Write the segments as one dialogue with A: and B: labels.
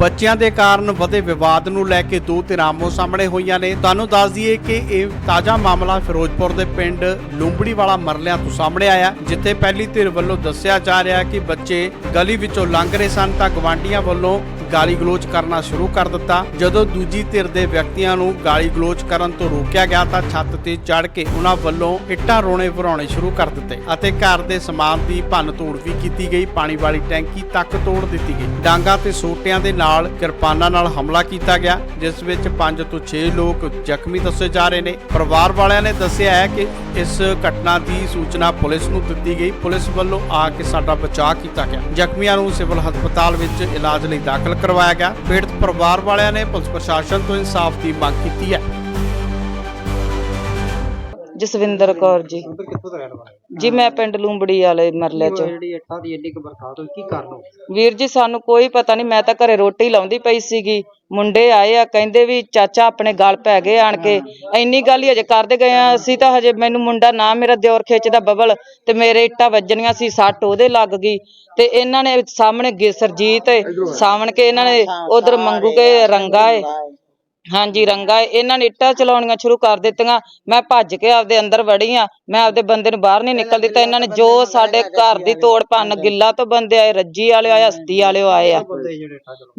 A: ਬੱਚਿਆਂ ਦੇ ਕਾਰਨ ਵਧੇ ਵਿਵਾਦ ਨੂੰ ਲੈ ਕੇ ਦੋ ਧਿਰਾਂ ਸਾਹਮਣੇ ਹੋਈਆਂ ਨੇ। ਤੁਹਾਨੂੰ ਦੱਸ ਦਈਏ ਕਿ ਇਹ ਤਾਜ਼ਾ ਮਾਮਲਾ ਫਿਰੋਜ਼ਪੁਰ ਦੇ ਪਿੰਡ ਲੂੰਬੜੀ ਵਾਲਾ ਮਰਲਿਆਂ ਤੋਂ ਸਾਹਮਣੇ ਆਇਆ, ਜਿੱਥੇ ਪਹਿਲੀ ਧਿਰ ਵੱਲੋਂ ਦੱਸਿਆ ਜਾ ਰਿਹਾ ਕਿ ਬੱਚੇ ਗਲੀ ਵਿੱਚੋਂ ਲੰਘ ਰਹੇ ਸਨ ਤਾਂ ਗਵਾਂਢੀਆਂ ਵੱਲੋਂ ਗਾਲੀ ਗਲੋਚ ਕਰਨਾ ਸ਼ੁਰੂ ਕਰ ਦਿੱਤਾ। ਜਦੋਂ ਦੂਜੀ ਧਿਰ ਦੇ ਵਿਅਕਤੀਆਂ ਨੂੰ ਗਾਲੀ ਗਲੋਚ ਕਰਨ ਤੋਂ ਰੋਕਿਆ ਗਿਆ ਤਾਂ ਛੱਤ ਤੇ ਚੜ ਕੇ ਉਹਨਾਂ ਵੱਲੋਂ ਇੱਟਾਂ ਰੋਣੇ ਭਰਾਉਣੇ ਸ਼ੁਰੂ ਕਰ ਦਿੱਤੇ ਅਤੇ ਘਰ ਦੇ ਸਮਾਨ ਦੀ ਭੰਨ ਤੋੜ ਵੀ ਕੀਤੀ ਗਈ। ਪਾਣੀ ਵਾਲੀ ਟੈਂਕੀ ਤੱਕ ਤੋੜ ਦਿੱਤੀ ਗਈ। ਡਾਂਗਾ ਤੇ ਸੋਟਿਆਂ ਦੇ ਨਾਲ ਕਿਰਪਾਨਾਂ ਨਾਲ ਹਮਲਾ ਕੀਤਾ ਗਿਆ, ਜਿਸ ਵਿੱਚ 5 ਤੋਂ 6 ਲੋਕ ਜ਼ਖਮੀ ਦੱਸੇ ਜਾ ਰਹੇ ਨੇ। ਪਰਿਵਾਰ ਵਾਲਿਆਂ ਨੇ ਦੱਸਿਆ ਹੈ ਕਿ ਇਸ ਘਟਨਾ ਦੀ ਸੂਚਨਾ ਪੁਲਿਸ ਨੂੰ ਦਿੱਤੀ ਗਈ। ਪੁਲਿਸ ਵੱਲੋਂ ਆ ਕੇ ਸਾਡਾ ਬਚਾਅ ਕੀਤਾ ਗਿਆ। ਜ਼ਖਮੀਆਂ ਨੂੰ ਸਿਵਲ ਹਸਪਤਾਲ ਵਿੱਚ ਇਲਾਜ ਲਈ ਦਾਖਲ ਕਰਵਾਇਆ ਗਿਆ। ਪੀੜਤ ਪਰਿਵਾਰ ਵਾਲਿਆਂ ਨੇ ਪੁਲਿਸ ਪ੍ਰਸ਼ਾਸਨ ਤੋਂ ਇਨਸਾਫ ਦੀ ਮੰਗ ਕੀਤੀ ਹੈ।
B: ਜਸਵਿੰਦਰ ਕੌਰ ਜੀ।
C: ਉਧਰ ਕਿੱਥੋਂ ਦਾ ਰਹਿਣ ਵਾਲਾ? ਹੈ?
B: ਜੀ ਮੈਂ ਪਿੰਡ ਲੂੰਬੜੀ ਵਾਲੇ ਮਰਲੇ
C: ਉਹ
B: ਚ।
C: ਜਿਹੜੀ ਇੱਟਾਂ ਦੀ ਏਡੀ ਕੁ ਬਰਸਾਤ ਹੋਈ? ਕੀ ਕਾਰਨ ਹੋ
B: ਵੀਰ ਜੀ ਸਾਨੂੰ ਕੋਈ ਪਤਾ ਨਹੀਂ। ਮੈਂ ਤਾਂ ਘਰੇ ਰੋਟੀ ਲਾਉਂਦੀ ਪਈ ਸੀਗੀ। ਮੁੰਡੇ ਆਏ ਆ ਕਹਿੰਦੇ ਵੀ ਚਾਚਾ ਆਪਣੇ ਗਲ ਪੈ ਗਏ ਆਣ ਕੇ। ਇੰਨੀ ਗੱਲ ਹੀ ਅਜੇ ਕਰਦੇ ਗਏ ਆ ਅਸੀਂ ਤਾਂ ਹਜੇ ਮੈਨੂੰ ਮੁੰਡਾ ਨਾ ਮੇਰਾ ਦਿਓਰ ਖਿੱਚਦਾ ਬਬਲ ਤੇ ਮੇਰੇ ਇੱਟਾਂ ਵੱਜਣੀਆਂ ਸੀ ਸੱਟ ਉਹਦੇ ਲੱਗ ਗਈ। ਤੇ ਇਹਨਾਂ ਨੇ ਸਾਹਮਣੇ ਗੇ- ਸਰਜੀਤ ਸਾਵਣ ਕੇ ਇਹਨਾਂ ਨੇ ਉਧਰ ਮੰਗੂ ਕੇ ਰੰਗਾ ਏ। ਹਾਂਜੀ ਰੰਗਾ। ਇਹਨਾਂ ਨੇ ਇੱਟਾਂ ਚਲਾਉਣੀਆਂ ਸ਼ੁਰੂ ਕਰ ਦਿੱਤੀਆਂ। ਮੈਂ ਭੱਜ ਕੇ ਆਪਦੇ ਅੰਦਰ ਵੜੀ ਆ। ਮੈਂ ਆਪਦੇ ਬੰਦੇ ਨੂੰ ਬਾਹਰ ਨਹੀਂ ਨਿਕਲ ਦਿੱਤਾ ਇਹਨਾਂ ਨੇ ਜੋ ਸਾਡੇ ਘਰ ਦੀ ਤੋੜ ਭੰਨ ਗਿੱਲਾ ਤੋਂ ਬੰਦੇ ਆਏ ਰੱਜੀ ਵਾਲੇ ਆਏ ਹਸਤੀ ਵਾਲੇ ਆਏ ਆ।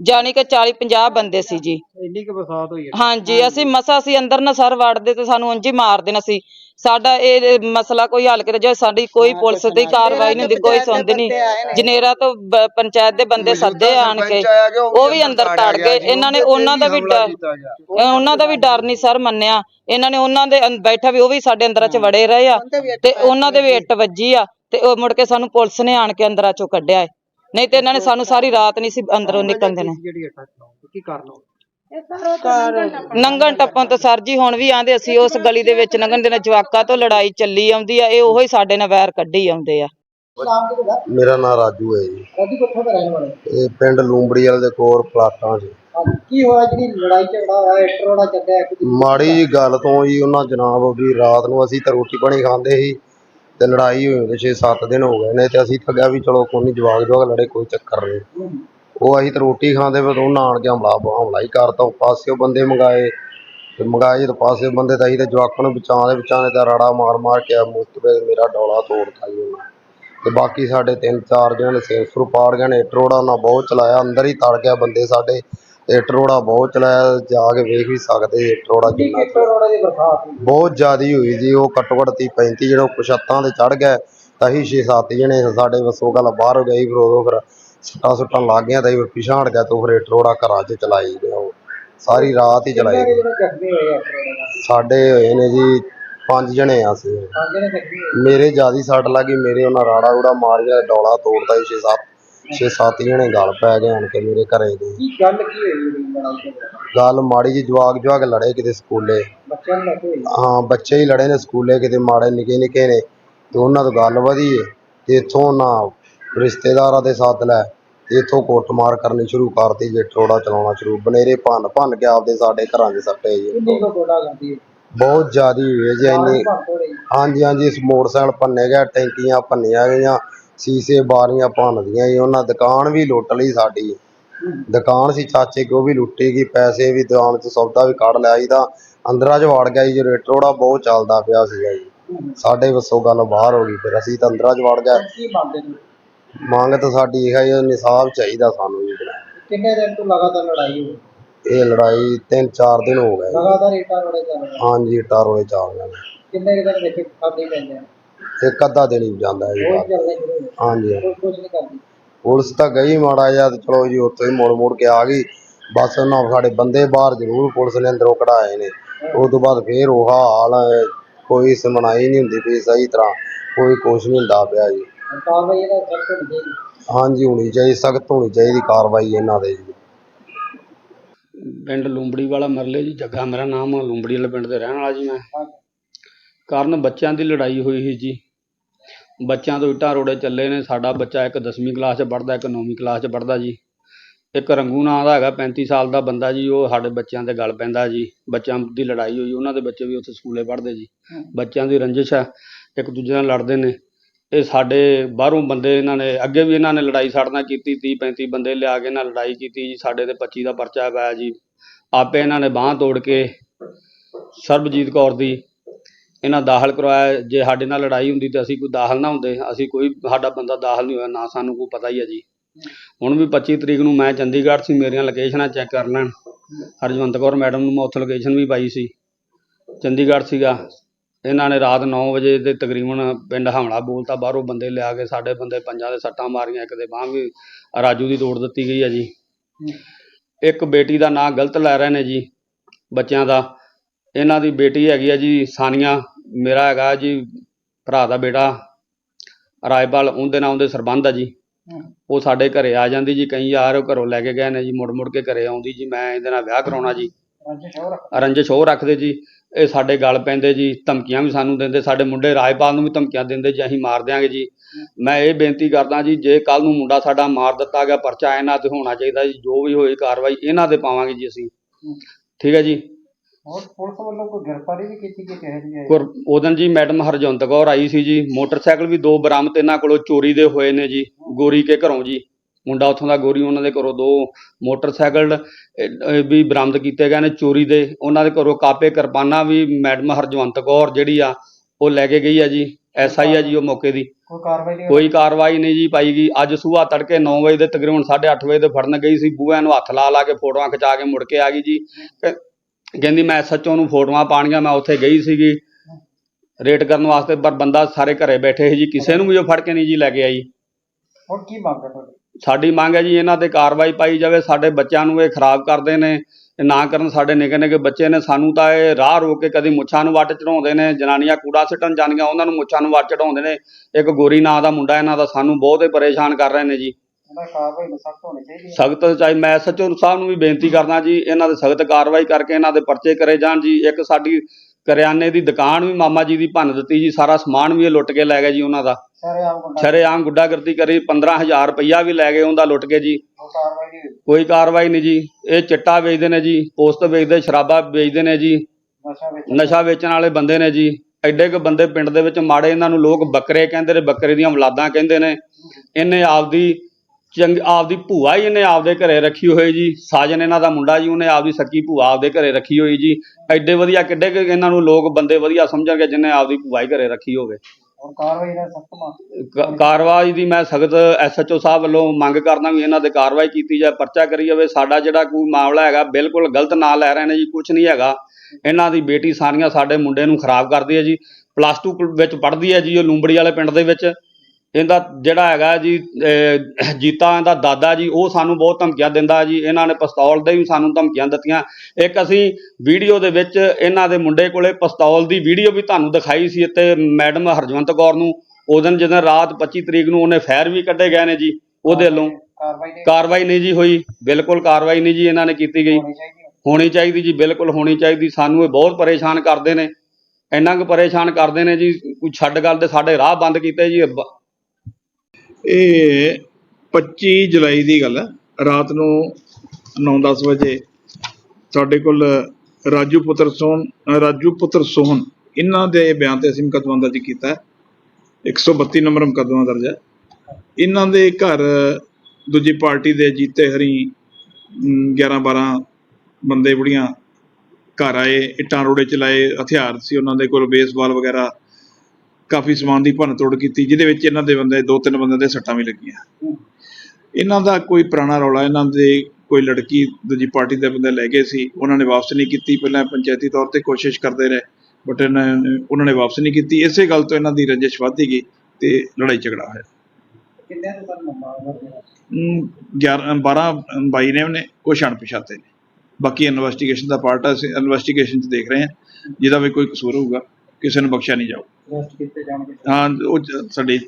B: ਜਾਣੀ ਕਿ 40 50 ਬੰਦੇ ਸੀ ਜੀ।
C: ਇੰਨੀ ਕੁ ਬਰਸਾਤ ਹੋਈ
B: ਹਾਂਜੀ ਅਸੀਂ ਮਸਾ ਅਸੀਂ ਅੰਦਰ ਨਾ ਸਰ ਵੜਦੇ ਤੇ ਸਾਨੂੰ ਉਂਝ ਹੀ ਮਾਰ ਦੇਣਾ ਸੀ। ਸਾਡਾ ਇਹ ਮਸਲਾ ਕੋਈ ਹੱਲ ਕਰੇ ਜੇ ਸਾਡੀ ਕੋਈ ਪੁਲਿਸ ਦੀ ਕਾਰਵਾਈ ਨਹੀਂ ਹੁੰਦੀ ਕੋਈ ਸੁਣਦੀ ਨਹੀਂ। ਜਨੇਰਾ ਤੋਂ ਪੰਚਾਇਤ ਦੇ ਬੰਦੇ ਸੱਦੇ ਆਣ ਕੇ ਉਹ ਵੀ ਅੰਦਰ ਤੜ ਗਏ। ਇਹਨਾਂ ਨੇ ਉਹਨਾਂ ਦਾ ਵੀ ਡਰ ਇਹ ਉਹਨਾਂ ਦਾ ਵੀ ਡਰ ਨਹੀਂ ਸਰ ਮੰਨਿਆ। ਇਹਨਾਂ ਨੇ ਉਹਨਾਂ ਦੇ ਬੈਠਾ ਵੀ ਉਹ ਵੀ ਸਾਡੇ ਅੰਦਰਾਂ ਚ ਵੜੇ ਰਹੇ ਆ ਤੇ ਉਹਨਾਂ ਦੇ ਵੀ ਇੱਟ ਵੱਜੀ ਆ ਤੇ ਉਹ ਮੁੜ ਕੇ ਸਾਨੂੰ ਪੁਲਿਸ ਨੇ ਆਣ ਕੇ ਅੰਦਰਾਂ ਚੋਂ ਕੱਢਿਆ ਨਹੀਂ ਤੇ ਇਹਨਾਂ ਨੇ ਸਾਨੂੰ ਸਾਰੀ ਰਾਤ ਨਹੀਂ ਸੀ ਅੰਦਰੋਂ ਨਿਕਲਣ ਦੇਣਾ। ਨੰਗਣ ਟੱਪਣ ਤੋਂ ਸਰ ਜੀ ਹੁਣ ਵੀ ਆਂਦੇ ਅਸੀਂ ਉਸ ਗਲੀ ਦੇ ਵਿੱਚ ਲੰਘਣ ਦੇ ਨਾਲ ਜਵਾਕਾਂ ਤੋਂ ਲੜਾਈ ਚੱਲੀ ਆਉਂਦੀ ਆ ਇਹ ਉਹੀ ਸਾਡੇ ਨਾਲ ਵੈਰ ਕੱਢੀ ਆਉਂਦੇ ਆ।
D: ਮੇਰਾ ਨਾਮ ਰਾਜੂ ਹੈ ਜੀ।
C: ਰਾਜੂ ਕਿੱਥੋਂ ਦਾ ਰਹਿਣ ਵਾਲਾ?
D: ਇਹ ਪਿੰਡ ਲੂੰਬੜੀ ਵਾਲੇ ਦੇ ਕੋਲ ਪਲਾਟਾਂ 'ਚ।
C: ਕੀ ਹੋਇਆ ਜਿਹੜੀ ਲੜਾਈ ਝਗੜਾ ਹੋਇਆ ਇੱਟ ਰੋੜਾ ਚੱਲਿਆ
D: ਮਾੜੀ ਜੀ ਗੱਲ ਤੋਂ ਜੀ ਉਹਨਾਂ ਜਨਾਬ ਵੀ ਰਾਤ ਨੂੰ ਅਸੀਂ ਤਾਂ ਰੋਟੀ ਪਾਣੀ ਖਾਂਦੇ ਸੀ ਤੇ ਲੜਾਈ ਹੋਈ ਤੇ 6-7 ਦਿਨ ਹੋ ਗਏ ਨੇ ਤੇ ਅਸੀਂ ਤਾਂ ਕਿਹਾ ਵੀ ਚਲੋ ਕੋਈ ਨਹੀਂ ਜਵਾਗ ਜਵਾਗ ਲੜੇ ਕੋਈ ਚੱਕਰ ਨਹੀਂ? ਉਹ ਅਸੀਂ ਤਾਂ ਰੋਟੀ ਖਾਂਦੇ ਫਿਰ ਉਹਨਾਂ ਆਣ ਕੇ ਹਮਲਾ ਹਮਲਾ ਹੀ ਕਰਤਾ ਉਹ ਪਾਸਿਓ ਬੰਦੇ ਮੰਗਾਏ। ਤੇ ਮੰਗਾਏ ਜਦੋਂ ਪਾਸੇ ਬੰਦੇ ਤਾਂ ਅਸੀਂ ਤੇ ਜਵਾਕਾਂ ਨੂੰ ਬਚਾਉਣ ਦੇ ਬਚਾਉਣੇ ਦਾ ਰਾੜਾ ਮਾਰ ਮਾਰ ਕੇ ਮੁਸਤਬੇ ਮੇਰਾ ਡੋਲਾ ਤੋੜਤਾ ਜੀ ਉਹਨਾਂ। ਤੇ ਬਾਕੀ ਸਾਡੇ ਤਿੰਨ ਚਾਰ ਜਣੇ ਸੁਰ ਪਾੜ ਗਏ ਨੇ ਟਰੋੜਾ ਉਹਨਾਂ ਬਹੁਤ ਚਲਾਇਆ ਅੰਦਰ ਹੀ ਤੜ ਗਿਆ ਬੰਦੇ ਸਾਡੇ। ਤੇ ਟਰੋੜਾ ਬਹੁਤ ਚਲਾਇਆ ਜਾ ਕੇ ਵੇਖ ਵੀ ਸਕਦੇ ਜੀ ਟਰੋੜਾ ਕਿੰਨਾ ਬਹੁਤ ਜ਼ਿਆਦੀ ਹੋਈ ਜੀ ਉਹ ਘੱਟੋ ਘੱਟ 30 35 ਜਿਹੜੇ ਉਹ ਛੱਤਾਂ ਤੇ ਚੜ ਗਏ ਤਾਂ ਅਸੀਂ 6-7 ਜਣੇ ਸਾਡੇ ਵਸੋਂ ਗੱਲ ਬਾਹਰ ਹੋ ਗਈ ਫਿਰ ਉਦੋਂ ਫਿਰ ਸੱਟਾਂ ਸੁੱਟਾਂ ਲੱਗ ਗਈਆਂ ਤਾਂ ਅਸੀਂ ਫਿਰ ਪਿਛਾਂ ਹਟ ਗਿਆ ਤੋਂ ਫਿਰ ਟਰੋੜਾ ਘਰਾਂ 'ਚ ਚਲਾਈ ਗਿਆ ਉਹ। ਸਾਰੀ ਰਾਤ ਹੀ ਚਲਾਈ
C: ਜ਼ਖਮੀ ਹੋਏ ਆ ਨਾਲ?
D: ਸਾਡੇ ਹੋਏ ਨੇ ਜੀ ਪੰਜ ਜਣੇ ਆ ਸੀ
C: ਪੰਜ ਜਣੇ ਜ਼ਖਮੀ ਹੋਏ।
D: ਮੇਰੇ ਜਿਆਦੀ ਸੱਟ ਲੱਗੀ ਮੇਰੇ ਉਹਨਾਂ ਰਾੜਾ ਰੂੜਾ ਮਾਰ ਗਿਆ ਡੋਲਾ ਤੋੜਦਾ ਸੀ 6-7 6-7 ਜਣੇ ਗਲ ਪੈ ਗਏ ਆਣ ਕੇ ਮੇਰੇ ਘਰੇ ਦੇ
C: ਕੀ ਗੱਲ ਕੀ ਹੋਈ ਲੜਾਈ
D: ਗੱਲ ਮਾੜੀ ਜੀ ਜਵਾਗ ਜਵਾਗ ਲੜੇ ਕਿਤੇ ਸਕੂਲੇ।
C: ਬੱਚਿਆਂ ਨੂੰ ਲੈ ਕੇ ਹੋਈ?
D: ਹਾਂ ਬੱਚੇ ਹੀ ਲੜੇ ਨੇ ਸਕੂਲੇ ਕਿਤੇ ਮਾੜੇ ਨਿੱਕੇ ਨਿੱਕੇ ਨੇ। ਤੇ ਉਹਨਾਂ ਤੋਂ ਗੱਲ ਵਧੀ ਏ ਤੇ ਇੱਥੋਂ ਉਹਨਾਂ ਰਿਸ਼ਤੇਦਾਰਾਂ ਦੇ ਸੱਦ ਲੈ ਇੱਥੋਂ ਕੁੱਟਮਾਰ ਕਰਨੀ ਸ਼ੁਰੂ ਕਰਤੀ ਜੇ ਟੋੜਾ ਚਲਾਉਣਾ ਸ਼ੁਰੂ। ਬਨੇਰੇ ਭੰਨ ਭੰਨ ਕੇ ਆਪਦੇ ਸਾਡੇ ਘਰਾਂ 'ਚ ਸੱਟੇ ਜੀ।
C: ਕਿੰਨੀ ਕੁ ਗੋਡਾ ਕਰਦੀ ਹੈ?
D: ਬਹੁਤ ਜ਼ਿਆਦੀ ਹੋਈ ਹੈ ਜੀ ਇੰਨੀ ਹਾਂਜੀ ਹਾਂਜੀ ਇਸ ਮੋਟਰਸਾਈਕਲ ਭੰਨੇ ਗਏ ਟੈਂਕੀਆਂ ਭੰਨੀਆਂ ਗਈਆਂ ਸੀਸੇ ਬਾਰੀਆਂ ਭੰਨਦੀਆਂ ਜੀ ਉਹਨਾਂ ਦੁਕਾਨ ਵੀ ਲੁੱਟ ਲਈ ਸਾਡੀ। ਦੁਕਾਨ ਸੀ ਚਾਚੇ ਕੋ ਵੀ ਲੁੱਟੀ ਗਈ ਪੈਸੇ ਵੀ ਦੁਕਾਨ 'ਚ ਸੌਦਾ ਵੀ ਕੱਢ ਲਿਆ ਜੀ ਤਾਂ ਅੰਦਰਾਂ 'ਚ ਵੜ ਗਿਆ ਜੀ ਰੇਟਰੋੜਾ ਬਹੁਤ ਚੱਲਦਾ ਪਿਆ ਸੀਗਾ ਜੀ। ਸਾਡੇ ਵੱਸੋਂ ਗੱਲ ਬਾਹਰ ਹੋ ਗਈ ਫਿਰ ਅਸੀਂ ਤਾਂ ਅੰਦਰਾਂ 'ਚ ਵੜ ਗਏ।
C: ਕੀ ਮੰਗਦੇ ਨੇ?
D: ਮੰਗ ਤਾਂ ਸਾਡੀ ਇਹ ਹੈ ਨਿਸਾਬ ਚਾਹੀਦਾ ਸਾਨੂੰ ਜੀ।
C: ਕਿੰਨੇ ਦਿਨ ਤੋਂ ਲਗਾਤਾਰ ਲੜਾਈ ਹੋਈ
D: ਇਹ ਲੜਾਈ ਤਿੰਨ ਚਾਰ ਦਿਨ ਹੋ ਗਏ।
C: ਲਗਾਤਾਰ ਇੱਟਾਂ ਰੋੜੇ ਚੱਲ ਰਹੇ
D: ਹਾਂਜੀ ਟਾਰੋਲੇ ਚਾਰ ਦਿਨ
C: ਕਿੰਨੇ ਕੁ ਦਿਨ ਵਿੱਚ ਖਾਦੇ ਪੈਂਦੇ ਆ?
D: ਇੱਕ ਅੱਧਾ ਦਿਨ ਹੀ ਜਾਂਦਾ ਹੈ ਜੀ ਹਾਂਜੀ।
C: ਕੁਝ ਨਹੀਂ ਕਰਦੀ।
D: ਪੁਲਿਸ ਤਾਂ ਗਈ ਮਾੜਾ ਜਿਹਾ ਤੇ ਚਲੋ ਜੀ ਉੱਥੋਂ ਹੀ ਮੋੜ ਮੋੜ ਕੇ ਆ ਗਈ। ਬਸ ਉਹਨਾਂ ਸਾਡੇ ਬੰਦੇ ਬਾਹਰ ਜ਼ਰੂਰ ਪੁਲਿਸ ਨੇ ਅੰਦਰੋਂ ਕਢਾਏ ਨੇ। ਉਸ ਤੋਂ ਬਾਅਦ ਫੇਰ ਉਹ ਹਾਲ ਕੋਈ ਸੁਣਾਈ ਨਹੀਂ ਹੁੰਦੀ ਪਈ ਸਹੀ ਤਰ੍ਹਾਂ। ਕੋਈ ਕੁਛ ਨਹੀਂ ਹੁੰਦਾ ਪਿਆ ਜੀ।
C: ਕਾਰਵਾਈ ਇਹਦਾ ਸਖਤ ਹੋਣੀ ਚਾਹੀਦੀ।
D: ਹਾਂਜੀ ਹੋਣੀ ਚਾਹੀਦੀ ਸਖਤ ਹੋਣੀ ਚਾਹੀਦੀ ਕਾਰਵਾਈ ਇਹਨਾਂ ਦੇ ਜੀ।
E: ਪਿੰਡ ਲੂੰਬੜੀ ਵਾਲਾ ਮਰਲੇ ਜੀ ਜੱਗਾ ਮੇਰਾ ਨਾਮ ਆ ਲੂੰਬੜੀ ਵਾਲੇ ਪਿੰਡ ਦੇ ਰਹਿਣ ਵਾਲਾ ਜੀ ਮੈਂ। ਕਾਰਨ ਬੱਚਿਆਂ ਦੀ ਲੜਾਈ ਹੋਈ ਸੀ ਜੀ। ਬੱਚਿਆਂ ਤੋਂ ਇੱਟਾਂ ਰੋੜੇ ਚੱਲੇ ਨੇ ਸਾਡਾ ਬੱਚਾ ਇੱਕ 10ਵੀਂ ਕਲਾਸ 'ਚ ਪੜ੍ਹਦਾ ਇੱਕ 9ਵੀਂ ਕਲਾਸ 'ਚ ਪੜ੍ਹਦਾ ਜੀ। ਇੱਕ ਰੰਗੂ ਨਾਂ ਦਾ ਹੈਗਾ 35 ਸਾਲ ਦਾ ਬੰਦਾ ਜੀ ਉਹ ਸਾਡੇ ਬੱਚਿਆਂ ਤੇ ਗੱਲ ਪੈਂਦਾ ਜੀ। ਬੱਚਿਆਂ ਦੀ ਲੜਾਈ ਹੋਈ ਉਹਨਾਂ ਦੇ ਬੱਚੇ ਵੀ ਉੱਥੇ ਸਕੂਲੇ ਪੜ੍ਹਦੇ ਜੀ। ਬੱਚਿਆਂ ਦੀ ਰੰਜਿਸ਼ ਹੈ ਇੱਕ ਦੂਜੇ ਨਾਲ ਲੜਦੇ ਨੇ। ਇਹ ਸਾਡੇ ਬਾਹਰੋਂ ਬੰਦੇ ਇਹਨਾਂ ਨੇ, ਅੱਗੇ ਵੀ ਇਹਨਾਂ ਨੇ ਲੜਾਈ ਸਾਡੇ ਨਾਲ ਕੀਤੀ 30 35 ਬੰਦੇ ਲਿਆ ਕੇ ਇਹਨਾਂ ਲੜਾਈ ਕੀਤੀ ਜੀ, ਸਾਡੇ ਤੇ 25 ਦਾ ਪਰਚਾ ਪਾਇਆ ਜੀ। ਆਪੇ ਇਹਨਾਂ ਨੇ ਬਾਂਹ ਤੋੜ ਕੇ ਸਰਬਜੀਤ ਕੌਰ ਦੀ ਇਹਨਾਂ ਦਾਖਲ ਕਰਵਾਇਆ। ਜੇ ਸਾਡੇ ਨਾਲ ਲੜਾਈ ਹੁੰਦੀ ਤਾਂ ਅਸੀਂ ਕੋਈ ਦਾਖਲ ਨਾ ਹੁੰਦੇ, ਅਸੀਂ ਕੋਈ ਸਾਡਾ ਬੰਦਾ ਦਾਖਲ ਨਹੀਂ ਹੋਇਆ, ਨਾ ਸਾਨੂੰ ਕੋਈ ਪਤਾ ਹੀ ਹੈ ਜੀ। ਹੁਣ ਵੀ 25 ਤਰੀਕ ਨੂੰ ਮੈਂ ਚੰਡੀਗੜ੍ਹ ਸੀ, ਮੇਰੀਆਂ ਲੋਕੇਸ਼ਨਾਂ ਚੈੱਕ ਕਰ ਲੈਣ। ਹਰਜਵੰਤ ਕੌਰ ਮੈਡਮ ਨੂੰ ਮੈਂ ਉੱਥੇ ਲੋਕੇਸ਼ਨ ਵੀ ਪਾਈ ਸੀ। ਚੰਡੀਗੜ੍ਹ ਸੀਗਾ। ਇਹਨਾਂ ਨੇ ਰਾਤ 9 ਵਜੇ ਦੇ ਤਕਰੀਬਨ ਪਿੰਡ ਹਮਲਾ ਬੋਲਤਾ ਬਾਹਰੋਂ ਬੰਦੇ ਲਿਆ ਕੇ ਸਾਡੇ ਬੰਦੇ ਪੰਜਾਂ ਦੇ ਸੱਟਾਂ ਮਾਰੀਆਂ ਇੱਕ ਦੇ ਬਾਂਹ ਵੀ ਰਾਜੂ ਦੀ ਤੋੜ ਦਿੱਤੀ ਗਈ ਹੈ ਜੀ। ਇੱਕ ਬੇਟੀ ਦਾ ਨਾਂ ਗਲਤ ਲੈ ਰਹੇ ਨੇ ਜੀ ਬੱਚਿਆਂ ਦਾ। ਇਹਨਾਂ ਦੀ ਬੇਟੀ ਹੈਗੀ ਆ ਜੀ ਸਾਨੀਆ ਮੇਰਾ ਹੈਗਾ ਜੀ ਭਰਾ ਦਾ ਬੇਟਾ ਰਾਜਪਾਲ ਉਹਦੇ ਨਾਲ ਉਹਦੇ ਸਰਬੰਧ ਆ ਜੀ। ਉਹ ਸਾਡੇ ਘਰੇ ਆ ਜਾਂਦੀ ਜੀ ਕਈ ਯਾਰ ਉਹ ਘਰੋਂ ਲੈ ਕੇ ਗਏ ਨੇ ਜੀ ਮੁੜ ਮੁੜ ਕੇ ਘਰੇ ਆਉਂਦੀ ਜੀ ਮੈਂ ਇਹਦੇ ਨਾਲ ਵਿਆਹ ਕਰਾਉਣਾ ਜੀ।
C: ਰੰਜਿਸ਼
E: ਉਹ ਰੱਖਦੇ ਜੀ ਇਹ ਸਾਡੇ ਗਲ ਪੈਂਦੇ ਜੀ ਧਮਕੀਆਂ ਵੀ ਸਾਨੂੰ ਦਿੰਦੇ ਸਾਡੇ ਮੁੰਡੇ ਰਾਜਪਾਲ ਨੂੰ ਵੀ ਧਮਕੀਆਂ ਦਿੰਦੇ ਜੀ ਅਸੀਂ ਮਾਰ ਦਿਆਂਗੇ ਜੀ। ਮੈਂ ਇਹ ਬੇਨਤੀ ਕਰਦਾ ਜੀ ਜੇ ਕੱਲ ਨੂੰ ਮੁੰਡਾ ਸਾਡਾ ਮਾਰ ਦਿੱਤਾ ਗਿਆ ਪਰਚਾ ਇਹਨਾਂ ਤੇ ਹੋਣਾ ਚਾਹੀਦਾ ਜੀ ਜੋ ਵੀ ਹੋਏ ਕਾਰਵਾਈ ਇਹਨਾਂ ਤੇ ਪਾਵਾਂਗੇ ਜੀ ਅਸੀਂ। ਠੀਕ ਹੈ ਜੀ?
C: ਹੋਰ ਪੁਲਿਸ ਵੱਲੋਂ ਕੋਈ ਗ੍ਰਿਫਤਾਰੀ ਵੀ ਕੀਤੀ ਗਈ ਦੀ?
E: ਗੁਰ ਉਦਨ ਜੀ ਮੈਡਮ ਹਰਜੰਤ ਕੌਰ ਆਈ ਸੀ ਜੀ ਮੋਟਰਸਾਈਕਲ ਵੀ ਦੋ ਬਰਾਮਦ ਇਹਨਾਂ ਕੋਲੋਂ ਚੋਰੀ ਦੇ ਹੋਏ ਨੇ ਜੀ ਗੋਰੀ ਕੇ ਘਰੋਂ ਜੀ। ਮੁੰਡਾ ਉੱਥੋਂ ਦਾ ਗੋਰੀ ਉਹਨਾਂ ਦੇ ਘਰੋਂ ਦੋ ਮੋਟਰਸਾਈਕਲ ਵੀ ਬਰਾਮਦ ਕੀਤੇ ਗਏ ਨੇ ਚੋਰੀ ਦੇ। ਉਹਨਾਂ ਦੇ ਘਰੋਂ ਕਾਪੇ ਕਿਰਪਾਨਾਂ ਵੀ ਮੈਡਮ ਹਰਜਵੰਤ ਕੌਰ ਜਿਹੜੀ ਆ ਉਹ ਲੈ ਕੇ ਗਈ ਆ ਜੀ ਐਸਆਈ ਆ ਜੀ ਉਹ ਮੌਕੇ ਦੀ।
C: ਕੋਈ ਕਾਰਵਾਈ ਨਹੀਂ
E: ਕੋਈ ਕਾਰਵਾਈ ਨਹੀਂ ਜੀ ਪਾਈ ਗਈ। ਅੱਜ ਸਵੇਰ ਤੜਕੇ 9 ਵਜੇ ਦੇ ਤਕਰੀਬਨ 8:30 ਵਜੇ ਤੇ ਫੜਨ ਗਈ ਸੀ। ਬੂਹਿਆਂ ਨੂੰ ਹੱਥ ਲਾ ਲਾ ਕੇ ਫੋਟੋਆਂ ਖਿਚਾ ਕੇ ਮੁੜ ਕੇ ਆ ਗਈ ਜੀ। ਕਹਿੰਦੀ ਮੈਂ ਐਸਐਚਓ ਨੂੰ ਫੋਟੋਆਂ ਪਾਣੀਆਂ ਮੈਂ ਉੱਥੇ ਗਈ ਸੀਗੀ। ਰੇਟ ਕਰਨ ਵਾਸਤੇ ਪਰ ਬੰਦਾ ਸਾਰੇ ਘਰੇ ਬੈਠੇ ਸੀ ਜੀ। ਕਿਸੇ ਨੂੰ ਵੀ ਉਹ ਫੜ ਕੇ ਨਹੀਂ ਜੀ ਲੈ ਕੇ ਆਈ।
C: ਹੁਣ ਕੀ ਮੰਗ ਹੈ ਤੁਹਾਡੀ?
E: ਸਾਡੀ ਮੰਗ ਹੈ ਜੀ ਇਹਨਾਂ ਤੇ ਕਾਰਵਾਈ ਪਾਈ ਜਾਵੇ ਸਾਡੇ ਬੱਚਿਆਂ ਨੂੰ ਇਹ ਖਰਾਬ ਕਰਦੇ ਨੇ ਨਾ ਕਰਨ ਸਾਡੇ ਨਿੱਕੇ ਨਿੱਕੇ ਬੱਚੇ ਨੇ ਸਾਨੂੰ ਤਾਂ ਇਹ ਰਾਹ ਰੋਕ ਕੇ ਕਦੀ ਮੁੱਛਾਂ ਨੂੰ ਵੱਟ ਚੜਾਉਂਦੇ ਨੇ ਜਨਾਨੀਆਂ ਕੂੜਾ ਸਿੱਟਣ ਜਾਂਦੀਆਂ ਉਹਨਾਂ ਨੂੰ ਮੁੱਛਾਂ ਨੂੰ ਵੱਟ ਚੜਾਉਂਦੇ ਨੇ ਇੱਕ ਗੋਰੀ ਨਾਂ ਦਾ ਮੁੰਡਾ ਇਹਨਾਂ ਦਾ ਸਾਨੂੰ ਬਹੁਤ ਹੀ ਪਰੇਸ਼ਾਨ ਕਰ ਰਹੇ ਨੇ ਜੀ।
C: ਸਖਤ ਹੋਣੀ ਚਾਹੀਦੀ ਹੈ।
E: ਸਖਤ ਚਾਹੀ ਮੈਂ ਸੱਚੋ ਸਾਹਿਬ ਨੂੰ ਵੀ ਬੇਨਤੀ ਕਰਦਾ ਜੀ ਇਹਨਾਂ ਦੇ ਸਖਤ ਕਾਰਵਾਈ ਕਰਕੇ ਇਹਨਾਂ ਦੇ ਪਰਚੇ ਕਰੇ ਜਾਣ ਜੀ ਇੱਕ ਸਾਡੀ ਕਰਿਆਨੇ ਦੀ ਦੁਕਾਨ ਵੀ ਮਾਮਾ ਜੀ ਦੀ ਭੰਨ ਦਿੱਤੀ ਜੀ ਸਾਰਾ ਸਮਾਨ ਵੀ ਇਹ ਲੁੱਟ ਕੇ ਲੈ ਗਏ ਜੀ ਉਹਨਾਂ ਦਾ। ਸ਼ਰੇਆਮ ਗੁੱਡਾਗਰਦੀ ਕਰੀ 15000 ਰੁਪਈਆ ਵੀ ਲੈ ਗਏ ਉਹਦਾ ਲੁੱਟ ਕੇ ਜੀ।
C: ਕੋਈ ਕਾਰਵਾਈ ਨਹੀਂ
E: ਜੀ। ਇਹ ਚਿੱਟਾ ਵੇਚਦੇ ਨੇ ਜੀ ਪੋਸਟ ਵੇਚਦੇ ਸ਼ਰਾਬਾਂ ਵੇਚਦੇ ਨੇ ਜੀ।
C: ਨਸ਼ਾ ਵਿੱਚ
E: ਨਸ਼ਾ ਵੇਚਣ ਵਾਲੇ ਬੰਦੇ ਨੇ ਜੀ। ਐਡੇ ਕੁ ਬੰਦੇ ਪਿੰਡ ਦੇ ਵਿੱਚ ਮਾੜੇ ਇਹਨਾਂ ਨੂੰ ਲੋਕ ਬੱਕਰੇ ਕਹਿੰਦੇ ਨੇ ਬੱਕਰੇ ਦੀਆਂ ਔਲਾਦਾਂ ਕਹਿੰਦੇ ਨੇ। ਇਹਨੇ ਆਪਦੀ ਚੰਗ ਆਪਦੀ ਭੂਆ ਹੀ ਇਹਨੇ ਆਪਦੇ ਘਰੇ ਰੱਖੀ ਹੋਈ ਜੀ। ਸਾਜਨ ਇਹਨਾਂ ਦਾ ਮੁੰਡਾ ਜੀ ਉਹਨੇ ਆਪਦੀ ਸੱਕੀ ਭੂਆ ਆਪਦੇ ਘਰੇ ਰੱਖੀ ਹੋਈ ਜੀ। ਐਡੇ ਵਧੀਆ ਕਿੱਡੇ ਕੁ ਇਹਨਾਂ ਨੂੰ ਲੋਕ ਬੰਦੇ ਵਧੀਆ ਸਮਝਣਗੇ ਜਿੰਨੇ ਆਪਦੀ ਭੂਆ ਹੀ ਘਰੇ ਰੱਖੀ ਹੋਵੇ।
C: ਹੁਣ ਕਾਰਵਾਈ ਦਾ ਸਖਤ ਮੰਗ
E: ਕਾਰਵਾਈ ਦੀ ਮੈਂ ਸਖਤ ਐਸਐਚਓ ਸਾਹਿਬ ਵੱਲੋਂ ਮੰਗ ਕਰਦਾ ਵੀ ਇਹਨਾਂ ਤੇ ਕਾਰਵਾਈ ਕੀਤੀ ਜਾਏ, ਪਰਚਾ ਕਰੀ ਜਾਵੇ। ਸਾਡਾ ਜਿਹੜਾ ਕੋਈ ਮਾਮਲਾ ਹੈਗਾ, ਬਿਲਕੁਲ ਗਲਤ ਨਾਂ ਲੈ ਰਹੇ ਨੇ ਜੀ ਕੁਝ ਨਹੀਂ ਹੈਗਾ। ਇਹਨਾਂ ਦੀ ਬੇਟੀ ਸਾਨੀਆ ਸਾਡੇ ਮੁੰਡੇ ਨੂੰ ਖਰਾਬ ਕਰਦੀ ਹੈ ਜੀ। ਪਲੱਸ 2 ਵਿੱਚ ਪੜ੍ਹਦੀ ਹੈ ਜੀ, ਉਹ ਲੂੰਬੜੀ ਵਾਲੇ ਪਿੰਡ ਦੇ ਵਿੱਚ। ਇਹਦਾ ਜਿਹੜਾ ਹੈਗਾ ਜੀ ਜੀਤਾ ਇਹਦਾ ਦਾਦਾ ਜੀ ਉਹ ਸਾਨੂੰ ਬਹੁਤ ਧਮਕੀਆਂ ਦਿੰਦਾ ਜੀ। ਇਹਨਾਂ ਨੇ ਪਿਸਤੌਲ ਦੇ ਵੀ ਸਾਨੂੰ ਧਮਕੀਆਂ ਦਿੱਤੀਆਂ। ਇੱਕ ਅਸੀਂ ਵੀਡੀਓ ਦੇ ਵਿੱਚ ਇਹਨਾਂ ਦੇ ਮੁੰਡੇ ਕੋਲੇ ਪਿਸਤੌਲ ਦੀ ਵੀਡੀਓ ਵੀ ਤੁਹਾਨੂੰ ਦਿਖਾਈ ਸੀ ਤੇ ਮੈਡਮ ਹਰਜਵੰਤ ਕੌਰ ਨੂੰ। ਉਸ ਦਿਨ ਜਦੋਂ ਰਾਤ 25 ਤਰੀਕ ਨੂੰ ਉਹਨੇ ਫਾਇਰ ਵੀ ਕੱਢੇ ਗਏ ਨੇ ਜੀ ਉਹਦੇ ਵੱਲੋਂ।
C: ਕਾਰਵਾਈ ਨਹੀਂ
E: ਜੀ ਹੋਈ। ਬਿਲਕੁਲ ਕਾਰਵਾਈ ਨਹੀਂ ਜੀ ਇਹਨਾਂ ਨੇ ਕੀਤੀ ਗਈ।
C: ਹੋਣੀ ਚਾਹੀਦੀ
E: ਜੀ ਬਿਲਕੁਲ ਹੋਣੀ ਚਾਹੀਦੀ। ਸਾਨੂੰ ਇਹ ਬਹੁਤ ਪਰੇਸ਼ਾਨ ਕਰਦੇ ਨੇ। ਇੰਨਾ ਕੁ ਪਰੇਸ਼ਾਨ ਕਰਦੇ ਨੇ ਜੀ ਕੋਈ ਛੱਡ ਗੱਲ ਤੇ ਸਾਡੇ ਰਾਹ ਬੰਦ ਕੀਤੇ ਜੀ।
F: ਇਹ 25 ਜੁਲਾਈ ਦੀ ਗੱਲ ਹੈ। ਰਾਤ ਨੂੰ 9-10 ਵਜੇ ਸਾਡੇ ਕੋਲ ਰਾਜੂ ਪੁੱਤਰ ਸੋਹਣ, ਰਾਜੂ ਪੁੱਤਰ ਸੋਹਣ, ਇਹਨਾਂ ਦੇ ਬਿਆਨ ਤੇ ਅਸੀਂ ਮੁਕੱਦਮਾ ਦਰਜ ਕੀਤਾ ਹੈ। 132 ਨੰਬਰ ਮੁਕੱਦਮਾ ਦਰਜ ਹੈ। ਇਹਨਾਂ ਦੇ ਘਰ ਦੂਜੀ ਪਾਰਟੀ ਦੇ ਜੀਤੇ ਹਰੀ 11-12 ਬੰਦੇ ਬੁੜੀਆਂ ਘਰ ਆਏ, ਇੱਟਾਂ ਰੋੜੇ ਚਲਾਏ, ਹਥਿਆਰ ਸੀ ਉਹਨਾਂ ਦੇ ਕੋਲ, ਬੇਸਬਾਲ ਵਗੈਰਾ ਕਾਫੀ ਸਮਾਨ ਦੀ ਭੰਨ ਤੋੜ ਕੀਤੀ ਜਿਹਦੇ ਵਿੱਚ ਇਹਨਾਂ ਦੇ ਬੰਦੇ ਦੋ ਤਿੰਨ ਬੰਦੇ ਦੇ ਸੱਟਾਂ ਵੀ ਲੱਗੀਆਂ। ਇਹਨਾਂ ਦਾ ਕੋਈ ਪੁਰਾਣਾ ਰੌਲਾ ਇਹਨਾਂ ਦੇ ਕੋਈ ਲੜਕੀ ਦੂਜੀ ਪਾਰਟੀ ਦੇ ਬੰਦੇ ਲੈ ਗਏ ਸੀ ਉਹਨਾਂ ਨੇ ਵਾਪਸ ਨਹੀਂ ਕੀਤੀ ਪਹਿਲਾਂ ਪੰਚਾਇਤੀ ਤੌਰ ਤੇ ਕੋਸ਼ਿਸ਼ ਕਰਦੇ ਰਹੇ ਬਟ ਉਹਨਾਂ ਨੇ ਵਾਪਸ ਨਹੀਂ ਕੀਤੀ। ਇਸੇ ਗੱਲ ਤੋਂ ਇਹਨਾਂ ਦੀ ਰੰਜਿਸ਼ ਵੱਧਦੀ ਗਈ ਤੇ ਲੜਾਈ ਝਗੜਾ ਹੋਇਆ।
C: ਕਿੰਨੇ ਦੇ ਸਰ ਮਾਮਲਾ ਜਿਹੜਾ
F: ਅਮ 11 12 ਬਾਈ ਨੇ ਉਹਨੇ ਕੁਛ ਅਣਪਛਾਤੇ ਨੇ। ਬਾਕੀ ਇਨਵੈਸਟੀਗੇਸ਼ਨ ਦਾ ਪਾਰਟ ਹੈ ਅਸੀਂ ਇਨਵੈਸਟੀਗੇਸ਼ਨ 'ਚ ਦੇਖ ਰਹੇ ਹਾਂ ਜਿਹਦਾ ਵੀ ਕੋਈ ਕਸੂਰ ਹੋਊਗਾ। ਕਿਸੇ ਨੂੰ ਬਖਸ਼ਿਆ ਨਹੀਂ ਜਾਊ।
C: ਅਰੈਸਟ ਕੀਤੇ ਜਾਣਗੇ
F: ਹਾਂ ਉਹ 'ਚ ਸਾਡੇ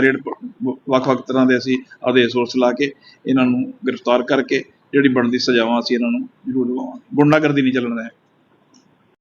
F: ਰੇਡ ਪ- ਵੱਖ-ਵੱਖ ਤਰ੍ਹਾਂ ਦੇ ਅਸੀਂ ਆਪਦੇ ਸੋਰਸ ਲਾ ਕੇ ਇਹਨਾਂ ਨੂੰ ਗ੍ਰਿਫਤਾਰ ਕਰਕੇ ਜਿਹੜੀ ਬਣਦੀ ਸਜ਼ਾਵਾਂ ਅਸੀਂ ਇਹਨਾਂ ਨੂੰ ਜ਼ਰੂਰ ਦਿਵਾਵਾਂਗੇ। ਗੁੰਡਾਗਰਦੀ ਨਹੀਂ ਚੱਲਣ ਦੇਵਾਂਗੇ